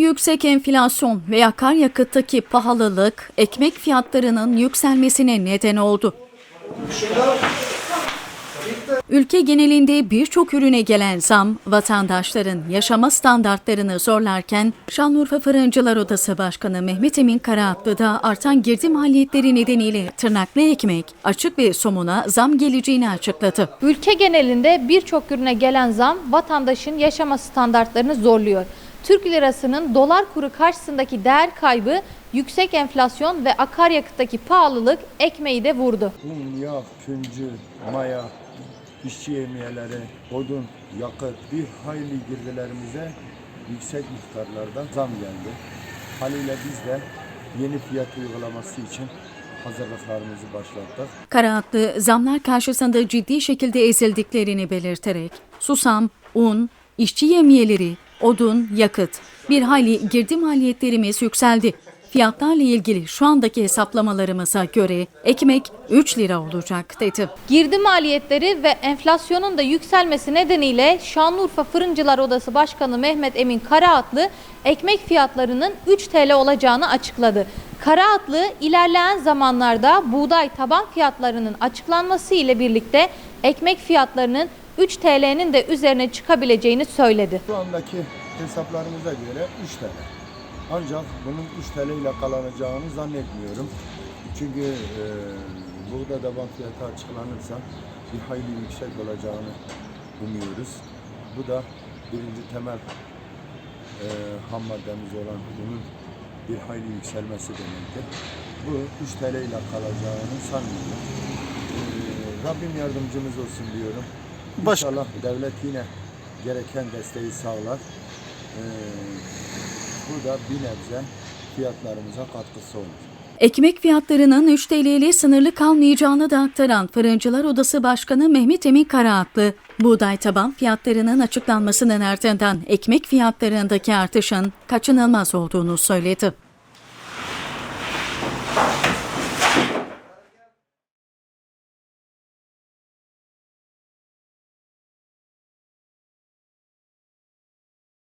Yüksek enflasyon ve akaryakıttaki pahalılık ekmek fiyatlarının yükselmesine neden oldu. Ülke genelinde birçok ürüne gelen zam vatandaşların yaşama standartlarını zorlarken Şanlıurfa Fırıncılar Odası Başkanı Mehmet Emin Karaatlı da artan girdi maliyetleri nedeniyle tırnaklı ekmek, açık ve somuna zam geleceğini açıkladı. Ülke genelinde birçok ürüne gelen zam vatandaşın yaşama standartlarını zorluyor. Türk lirasının dolar kuru karşısındaki değer kaybı, yüksek enflasyon ve akaryakıttaki pahalılık ekmeği de vurdu. Un, yağ, küncü, maya, işçi yemeğleri, odun, yakıt bir hayli girdilerimize yüksek miktarlarda zam geldi. Haliyle biz de yeni fiyat uygulaması için hazırlıklarımızı başlattık. Karaatlı zamlar karşısında ciddi şekilde ezildiklerini belirterek susam, un, işçi yemiyeleri, odun, yakıt bir hayli girdi maliyetlerimiz yükseldi. Fiyatlarla ilgili şu andaki hesaplamalarımıza göre ekmek 3 lira olacak dedi. Girdi maliyetleri ve enflasyonun da yükselmesi nedeniyle Şanlıurfa Fırıncılar Odası Başkanı Mehmet Emin Karaatlı ekmek fiyatlarının 3 TL olacağını açıkladı. Karaatlı ilerleyen zamanlarda buğday taban fiyatlarının açıklanması ile birlikte ekmek fiyatlarının 3 TL'nin de üzerine çıkabileceğini söyledi. Şu andaki hesaplarımıza göre 3 TL. Ancak bunun 3 TL ile kalınacağını zannetmiyorum. Çünkü e, buğday taban fiyatı açıklanırsa bir hayli yüksek olacağını umuyoruz. Bu da birinci temel e, ham maddemiz olan unun bir hayli yükselmesi demektir. Bu 3 TL ile kalacağını sanmıyorum. E, Rabbim yardımcımız olsun diyorum. Baş- İnşallah devlet yine gereken desteği sağlar. E, bu da bir nebze fiyatlarımıza katkısı olur. Ekmek fiyatlarının 3 TL ile sınırlı kalmayacağını da aktaran Fırıncılar Odası Başkanı Mehmet Emin Karaatlı, buğday taban fiyatlarının açıklanmasının ardından ekmek fiyatlarındaki artışın kaçınılmaz olduğunu söyledi.